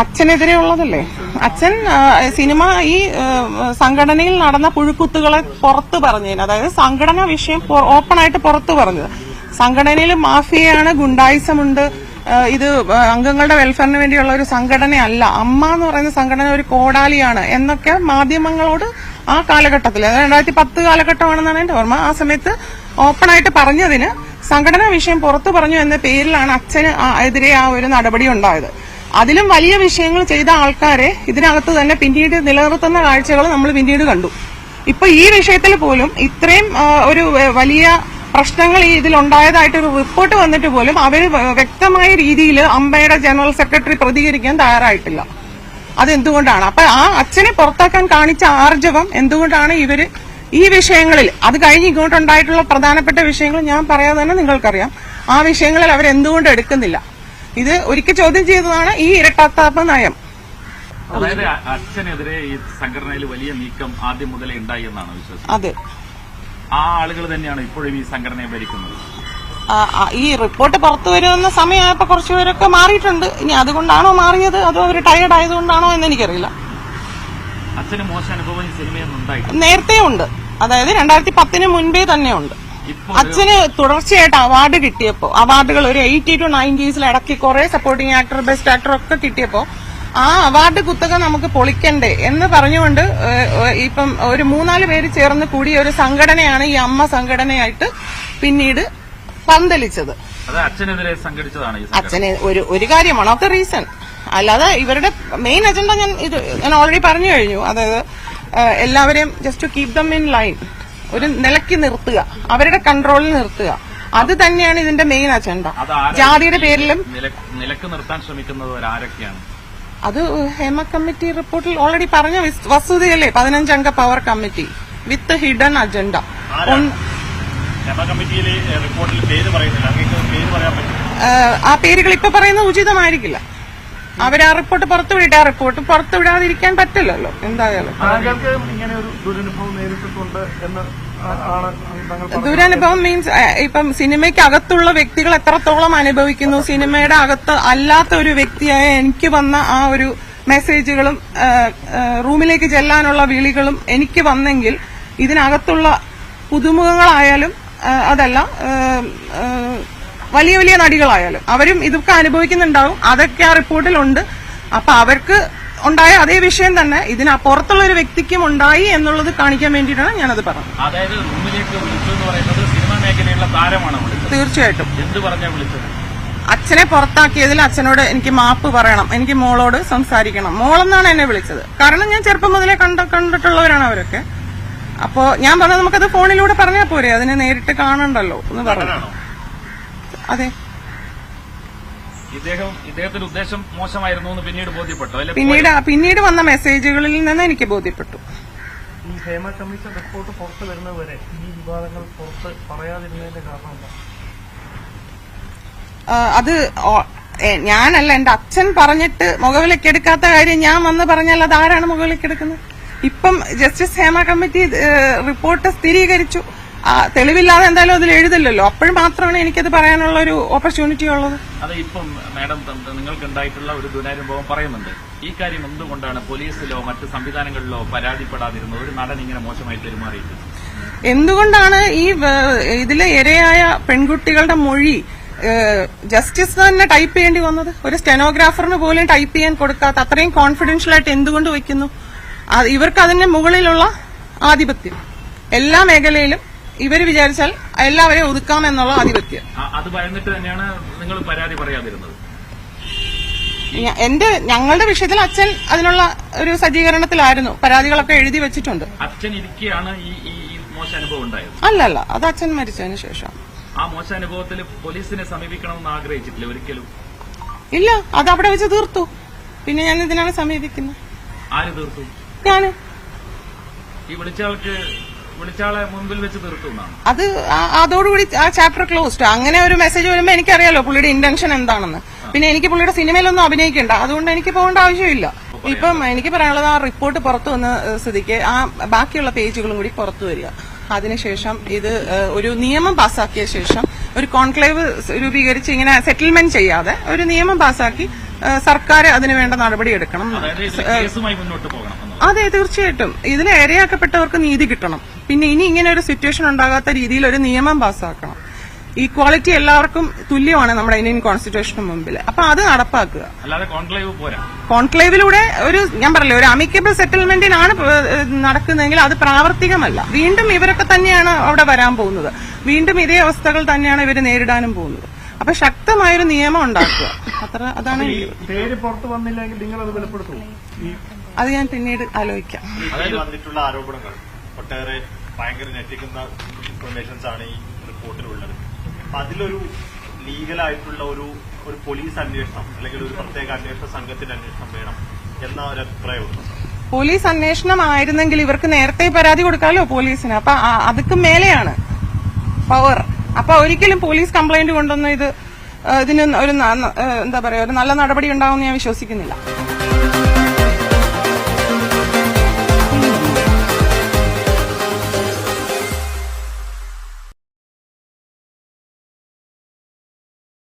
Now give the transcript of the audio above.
അച്ഛനെതിരെ ഉള്ളതല്ലേ അച്ഛൻ സിനിമ ഈ സംഘടനയിൽ നടന്ന പുഴുക്കുത്തുകളെ പുറത്തു പറഞ്ഞതിന് അതായത് സംഘടന വിഷയം ഓപ്പണായിട്ട് പുറത്ത് പറഞ്ഞത്. സംഘടനയിൽ മാഫിയയാണ് ഗുണ്ടായിസമുണ്ട്. ഇത് അംഗങ്ങളുടെ വെൽഫെയറിന് വേണ്ടിയുള്ള ഒരു സംഘടനയല്ല. അമ്മ എന്ന് പറയുന്ന സംഘടന ഒരു കോടാലിയാണ് എന്നൊക്കെ മാധ്യമങ്ങളോട് ആ കാലഘട്ടത്തിൽ രണ്ടായിരത്തി പത്ത് കാലഘട്ടമാണെന്നാണ് എന്റെ ഓർമ്മ. ആ സമയത്ത് ഓപ്പണായിട്ട് പറഞ്ഞതിന് സംഘടനാ വിഷയം പുറത്തു പറഞ്ഞു എന്ന പേരിലാണ് അച്ഛന് എതിരെ ആ ഒരു നടപടി ഉണ്ടായത്. അതിലും വലിയ വിഷയങ്ങൾ ചെയ്ത ആൾക്കാരെ ഇതിനകത്ത് തന്നെ പിന്നീട് നിലനിർത്തുന്ന കാഴ്ചകൾ നമ്മൾ പിന്നീട് കണ്ടു. ഇപ്പൊ ഈ വിഷയത്തിൽ പോലും ഇത്രയും ഒരു വലിയ പ്രശ്നങ്ങൾ ഈ ഒരു റിപ്പോർട്ട് വന്നിട്ട് പോലും അവർ വ്യക്തമായ രീതിയിൽ അമ്പയുടെ ജനറൽ സെക്രട്ടറി പ്രതികരിക്കാൻ തയ്യാറായിട്ടില്ല. അതെന്തുകൊണ്ടാണ്? അപ്പൊ ആ അച്ഛനെ പുറത്താക്കാൻ കാണിച്ച ആർജവം എന്തുകൊണ്ടാണ് ഇവർ ഈ വിഷയങ്ങളിൽ അത് കഴിഞ്ഞ് ഇങ്ങോട്ടുണ്ടായിട്ടുള്ള പ്രധാനപ്പെട്ട വിഷയങ്ങൾ ഞാൻ പറയാതെ തന്നെ നിങ്ങൾക്കറിയാം. ആ വിഷയങ്ങളിൽ അവരെന്തുകൊണ്ട് എടുക്കുന്നില്ല? ഇത് ഒരിക്കൽ ചോദ്യം ചെയ്തതാണ് ഈ ഇരട്ടാത്താപ നയം. അതായത് അച്ഛനെതിരെ ഈ സംഘടനയിൽ വലിയ നീക്കം ആദ്യം മുതലേ ഉണ്ടായി എന്നാണ് വിശ്വസിക്കുന്നത് അതെ. ആ ആളുകൾ തന്നെയാണ് ഇപ്പോഴും ഈ സംഘടനയെ ഭരിക്കുന്നത്. ഈ റിപ്പോർട്ട് പുറത്തു വരുന്ന സമയമായപ്പോ കുറച്ചുപേരൊക്കെ മാറിയിട്ടുണ്ട്. ഇനി അതുകൊണ്ടാണോ മാറിയത്? അതോ അവർ ടയർഡ് ആയതുകൊണ്ടാണോ എന്ന് എനിക്കറിയില്ല. അച്ഛന് മോശം അനുഭവം സിനിമയൊന്നും നേരത്തെ ഉണ്ട് അതായത് രണ്ടായിരത്തി പത്തിന് മുൻപേ തന്നെ ഉണ്ട് അച്ഛന് തുടർച്ചയായിട്ട് അവാർഡ് കിട്ടിയപ്പോ അവാർഡുകൾ ഒരു എയ്റ്റി ടു നയന്റീസിൽ ഇടയ്ക്ക് കുറെ സപ്പോർട്ടിംഗ് ആക്ടർ ബെസ്റ്റ് ആക്ടർ ഒക്കെ കിട്ടിയപ്പോ ആ അവാർഡ് കുത്തക നമുക്ക് പൊളിക്കണ്ടേ എന്ന് പറഞ്ഞുകൊണ്ട് ഇപ്പം ഒരു മൂന്നാൽ പേര് ചേർന്ന് കൂടിയ ഒരു സംഘടനയാണ് ഈ അമ്മ സംഘടനയായിട്ട് പിന്നീട് പന്തലിച്ചത്. അച്ഛനെതിരെ സംഘടിച്ചതാണ് അച്ഛന് ഒരു ഒരു കാര്യം വൺ ഓഫ് ദ റീസൺ അല്ലാതെ ഇവരുടെ മെയിൻ അജണ്ട ഞാൻ ഇത് ഞാൻ ഓൾറെഡി പറഞ്ഞു കഴിഞ്ഞു. അതായത് എല്ലാവരെയും just to keep them in line ഒരു നിലയ്ക്ക് നിർത്തുക. അവരുടെ കൺട്രോളിൽ നിർത്തുക. അത് തന്നെയാണ് ഇതിന്റെ മെയിൻ അജണ്ട ജാതിയുടെ പേരിലും നിലയ്ക്ക് നിർത്താൻ ശ്രമിക്കുന്നത് ആരൊക്കെയാണ്? അത് ഹേമ കമ്മിറ്റി റിപ്പോർട്ടിൽ ഓൾറെഡി പറഞ്ഞ വിസ്- വസ്തുതയല്ലേ? പതിനഞ്ചംഗ power committee with hidden agenda ആ പേരുകൾ ഇപ്പൊ പറയുന്നത് ഉചിതമായിരിക്കില്ല. അവർ ആ റിപ്പോർട്ട് പുറത്തുവിടട്ടെ ആ റിപ്പോർട്ട് പുറത്തു വിടാതിരിക്കാൻ പറ്റില്ലല്ലോ. എന്തായാലും. ദുരനുഭവം മീൻസ് ഇപ്പം സിനിമയ്ക്ക് അകത്തുള്ള വ്യക്തികൾ എത്രത്തോളം അനുഭവിക്കുന്നു? സിനിമയുടെ അകത്ത് അല്ലാത്ത ഒരു വ്യക്തിയായ എനിക്ക് വന്ന ആ ഒരു മെസ്സേജുകളും റൂമിലേക്ക് ചെല്ലാനുള്ള വിളികളും എനിക്ക് വന്നെങ്കിൽ ഇതിനകത്തുള്ള പുതുമുഖങ്ങളായാലും അതല്ല വലിയ വലിയ നടികളായാലും അവരും ഇതൊക്കെ അനുഭവിക്കുന്നുണ്ടാവും. അതൊക്കെ ആ റിപ്പോർട്ടിലുണ്ട്. അപ്പൊ അവർക്ക് ഉണ്ടായ അതേ വിഷയം തന്നെ ഇതിനപ്പുറത്തുള്ള ഒരു വ്യക്തിക്കും ഉണ്ടായി എന്നുള്ളത് കാണിക്കാൻ വേണ്ടിയിട്ടാണ് ഞാനത് പറഞ്ഞത്. അതായത് റൂമിലേക്ക് വിളിച്ചു എന്ന് പറയുന്നത് സിനിമാ മേഖലയിലുള്ള താരമാണ് തീർച്ചയായിട്ടും. എന്ത് പറഞ്ഞാ വിളിച്ചത്? അച്ഛനെ പുറത്താക്കിയതിൽ അച്ഛനോട് എനിക്ക് മാപ്പ് പറയണം. എനിക്ക് മോളോട് സംസാരിക്കണം. മോളെന്നാണ് എന്നെ വിളിച്ചത്. കാരണം ഞാൻ ചെറുപ്പം മുതലേ കണ്ട കണ്ടിട്ടുള്ളവരാണ് അവരൊക്കെ. അപ്പോ ഞാൻ പറഞ്ഞത് നമുക്കത് ഫോണിലൂടെ പറഞ്ഞാൽ പോരെ. അതിനെ നേരിട്ട് കാണണ്ടല്ലോ എന്ന് പറഞ്ഞു? അതെ. ഇദ്ദേഹം ഇദ്ദേഹത്തിന്റെ ഉദ്ദേശം മോശമായിരുന്നു എന്ന് പിന്നീട് ബോധ്യപ്പെട്ടു? അല്ലെ പിന്നീട് പിന്നീട് വന്ന മെസ്സേജുകളിൽ നിന്ന് എനിക്ക് ബോധ്യപ്പെട്ടു. ഈ ഹേമ കമ്മീഷൻ റിപ്പോർട്ട് പുറത്തു വരുന്നതുവരെ ഈ വിവാദങ്ങൾ പുറത്ത് പറയാതിരുന്നതിന്റെ കാരണം എന്താ? അത് ഞാനല്ല എന്റെ അച്ഛൻ പറഞ്ഞിട്ട് മുഖവിലക്കെടുക്കാത്ത കാര്യം ഞാൻ വന്ന് പറഞ്ഞാൽ അത് ആരാണ് മുഖവിലക്കെടുക്കുന്നത് ഇപ്പം ജസ്റ്റിസ് ഹേമ കമ്മിറ്റി റിപ്പോർട്ട് സ്ഥിരീകരിച്ചു. തെളിവില്ലാതെ എന്തായാലും അതിൽ എഴുതില്ലല്ലോ. അപ്പോഴും മാത്രമാണ് എനിക്കത് പറയാനുള്ള ഒരു ഓപ്പർച്യൂണിറ്റി ഉള്ളത്. അത് ഇപ്പം മാഡം നിങ്ങൾക്ക് ഉണ്ടായിട്ടുള്ള ഒരു ദുരനുഭവം പറയുന്നുണ്ട്. ഈ കാര്യം എന്തുകൊണ്ടാണ് പോലീസിലോ മറ്റ് സംവിധാനങ്ങളിലോ പരാതിപ്പെടാതിരുന്നത്? ഒരു നടൻ ഇങ്ങനെ മോശമായി പെരുമാറിയിട്ട്. എന്തുകൊണ്ടാണ് ഈ ഇതിലെ ഇരയായ പെൺകുട്ടികളുടെ മൊഴി ജസ്റ്റിസ് തന്നെ ടൈപ്പ് ചെയ്യേണ്ടി വന്നത്? ഒരു സ്റ്റെനോഗ്രാഫറിന് പോലും ടൈപ്പ് ചെയ്യാൻ കൊടുക്കാത്ത അത്രയും കോൺഫിഡൻഷ്യൽ ആയിട്ട് എന്തുകൊണ്ട് വയ്ക്കുന്നു? ഇവർക്ക് അതിന്റെ മുകളിലുള്ള ആധിപത്യം. എല്ലാ മേഖലയിലും ഇവർ വിചാരിച്ചാൽ എല്ലാവരെയും ഒതുക്കാം എന്നുള്ള ആധിപത്യം. അത് ഭയന്നിട്ട് തന്നെയാണ് നിങ്ങൾ പരാതി പറയാതിരുന്നത്. എന്റെ ഞങ്ങളുടെ വിഷയത്തിൽ അച്ഛൻ അതിനുള്ള ഒരു സജ്ജീകരണത്തിലായിരുന്നു. പരാതികളൊക്കെ എഴുതി വെച്ചിട്ടുണ്ട്. അച്ഛൻ ഇരിക്കുകയാണ് ഈ മോശ അനുഭവം ഉണ്ടായത്. അല്ലല്ല അത് അച്ഛൻ മരിച്ചതിന് ശേഷം. ആ മോശ അനുഭവത്തിൽ പോലീസിനെ സമീപിക്കണമെന്ന് ആഗ്രഹിച്ചിട്ടില്ല ഒരിക്കലും. ഇല്ല അത് അവിടെ വെച്ച് തീർത്തു. പിന്നെ ഞാൻ ഇതിനാണ് സമീപിക്കുന്നത്? ആര് തീർത്തു? ഞാൻ. ഈ വിളിച്ചയാൾക്ക് അത് അതോടുകൂടി ആ ചാപ്റ്റർ ക്ലോസ്ഡ് അങ്ങനെ ഒരു മെസ്സേജ് വരുമ്പോൾ എനിക്കറിയാലോ പുള്ളിയുടെ ഇന്റൻഷൻ എന്താണെന്ന്. പിന്നെ എനിക്ക് പുള്ളിയുടെ സിനിമയിലൊന്നും അഭിനയിക്കണ്ട. അതുകൊണ്ട് എനിക്ക് പോകേണ്ട ആവശ്യമില്ല. ഇപ്പം എനിക്ക് പറയാനുള്ളത് ആ റിപ്പോർട്ട് പുറത്തു വന്ന സ്ഥിതിക്ക് ആ ബാക്കിയുള്ള പേജുകളും കൂടി പുറത്തു വരിക. അതിനുശേഷം ഇത് ഒരു നിയമം പാസാക്കിയ ശേഷം ഒരു കോൺക്ലേവ് രൂപീകരിച്ച് ഇങ്ങനെ സെറ്റിൽമെന്റ് ചെയ്യാതെ ഒരു നിയമം പാസാക്കി സർക്കാർ അതിനുവേണ്ട നടപടി എടുക്കണം. അതെ തീർച്ചയായിട്ടും. ഇതിൽ ഇരയാക്കപ്പെട്ടവർക്ക് നീതി കിട്ടണം. പിന്നെ ഇനി ഇങ്ങനെ ഒരു സിറ്റുവേഷൻ ഉണ്ടാകാത്ത രീതിയിൽ ഒരു നിയമം പാസ്സാക്കണം. ഈക്വാളിറ്റി എല്ലാവർക്കും തുല്യമാണ് നമ്മുടെ ഇന്ത്യൻ കോൺസ്റ്റിറ്റ്യൂഷന് മുമ്പിൽ അപ്പൊ അത് നടപ്പാക്കുക. അല്ലാതെ കോൺക്ലേവ് പോരാ. കോൺക്ലേവിലൂടെ ഒരു ഞാൻ പറഞ്ഞില്ല ഒരു അമിക്കബിൾ സെറ്റിൽമെന്റിനാണ് നടക്കുന്നതെങ്കിൽ അത് പ്രാവർത്തികമല്ല. വീണ്ടും ഇവരൊക്കെ തന്നെയാണ് അവിടെ വരാൻ പോകുന്നത്. വീണ്ടും ഇതേ അവസ്ഥകൾ തന്നെയാണ് ഇവർ നേരിടാനും പോകുന്നത്. അപ്പൊ ശക്തമായൊരു നിയമം ഉണ്ടാക്കുക. അത്ര അതാണ് പേര് പുറത്ത് വന്നില്ലെങ്കിൽ നിങ്ങൾ അത് വെളിപ്പെടുത്തുമോ അത് ഞാൻ പിന്നീട് ആലോചിക്കാം. വന്നിട്ടുള്ള ആരോപണങ്ങൾ ഒട്ടേറെ ഭയങ്കര ഞെട്ടിക്കുന്ന ഇൻഫർമേഷൻസ് ആണ് ഈ റിപ്പോർട്ടിലുള്ളത്. അപ്പൊ അതിലൊരു ലീഗലായിട്ടുള്ള ഒരു ഒരു പോലീസ് അന്വേഷണം അല്ലെങ്കിൽ ഒരു പ്രത്യേക അന്വേഷണ സംഘത്തിന്റെ അന്വേഷണം വേണം എന്ന ഒരു അഭിപ്രായമുണ്ട് പോലീസ് അന്വേഷണം ആയിരുന്നെങ്കിൽ ഇവർക്ക് നേരത്തെ പരാതി കൊടുക്കാമല്ലോ പോലീസിന്? അപ്പൊ അതുക്കും മേലെയാണ് പവർ. അപ്പൊ ഒരിക്കലും പോലീസ് കംപ്ലൈന്റ് കൊണ്ടൊന്നും ഇത് ഇതിന് ഒരു എന്താ പറയാ ഒരു നല്ല നടപടി ഉണ്ടാവുമെന്ന് ഞാൻ വിശ്വസിക്കുന്നില്ല.